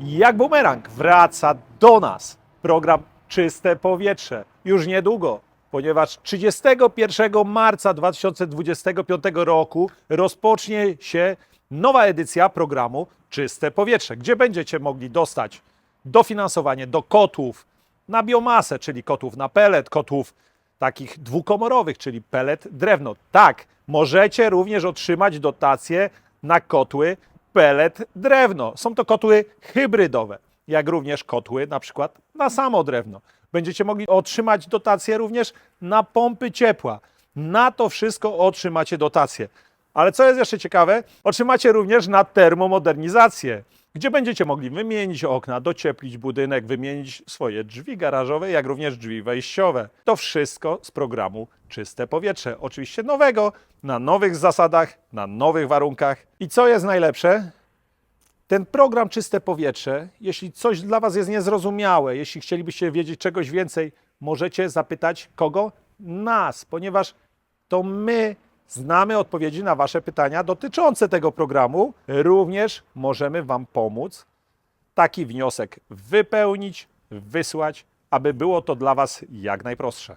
Jak bumerang wraca do nas program Czyste Powietrze już niedługo, ponieważ 31 marca 2025 roku rozpocznie się nowa edycja programu Czyste Powietrze, gdzie będziecie mogli dostać dofinansowanie do kotłów na biomasę, czyli kotłów na pelet, kotłów takich dwukomorowych, czyli pelet drewno. Tak, możecie również otrzymać dotacje na kotły pelet drewno. Są to kotły hybrydowe, jak również kotły na przykład na samo drewno. Będziecie mogli otrzymać dotacje również na pompy ciepła. Na to wszystko otrzymacie dotacje. Ale co jest jeszcze ciekawe, otrzymacie również na termomodernizację, gdzie będziecie mogli wymienić okna, docieplić budynek, wymienić swoje drzwi garażowe, jak również drzwi wejściowe. To wszystko z programu Czyste Powietrze. Oczywiście nowego, na nowych zasadach, na nowych warunkach. I co jest najlepsze? Ten program Czyste Powietrze, jeśli coś dla Was jest niezrozumiałe, jeśli chcielibyście wiedzieć czegoś więcej, możecie zapytać kogo? Nas, ponieważ to my znamy odpowiedzi na Wasze pytania dotyczące tego programu. Również możemy Wam pomóc taki wniosek wypełnić, wysłać, aby było to dla Was jak najprostsze.